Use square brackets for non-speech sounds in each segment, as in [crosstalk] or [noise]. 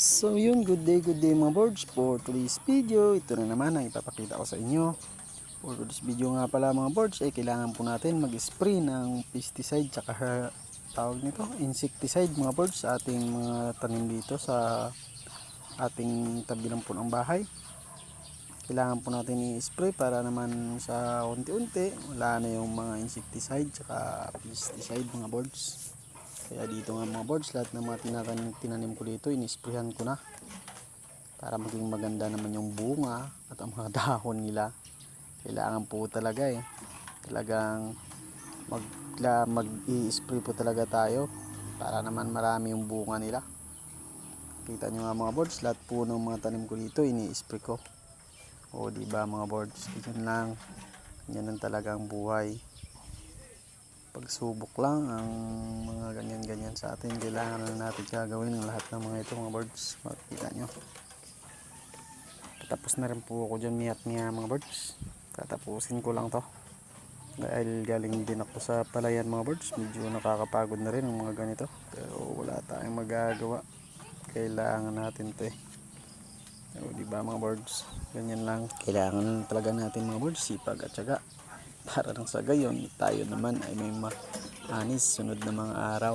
So yun, good day, good day mga birds. For today's video, ito na naman ang ipapakita ko sa inyo. For today's video nga pala mga birds, ay kailangan po natin mag-spray ng pesticide tsaka tawag nito, insecticide mga birds sa ating mga tanim dito sa ating tabi lang po ng bahay. Kailangan po natin i-spray para naman sa unti-unti wala na yung mga insecticide tsaka pesticide mga birds. Kaya dito nga mga birds, lahat ng mga tinanim, tinanim ko dito, inisprayhan ko na. Para maging maganda naman yung bunga at ang mga [laughs] dahon nila. Kailangan po talaga eh. Talagang mag, la- mag-i-spray po talaga tayo. Para naman marami yung bunga nila. Kita nyo nga mga birds, lahat po ng mga tanim ko dito, ini-spray ko. O di ba mga birds, ganyan lang. Yan ang talagang buhay pagsubok lang ang mga ganyan-ganyan sa atin. Kailangan na natin gagawin ang lahat ng mga ito mga birds. Makikita nyo. Tapos na rin po ako dyan miyat miya mga birds. Tatapusin ko lang to. Dahil galing din ako sa palayan mga birds. Medyo nakakapagod na rin ang mga ganito. Pero wala tayong magagawa. Kailangan natin to eh. O, di ba mga birds? Ganyan lang. Kailangan talaga natin mga birds. Sipag at syaga para nang sa gayon tayo naman ay may maanis sunod na mga araw.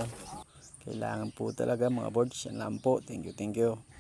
Kailangan po talaga mga birds yan lang po. Thank you thank you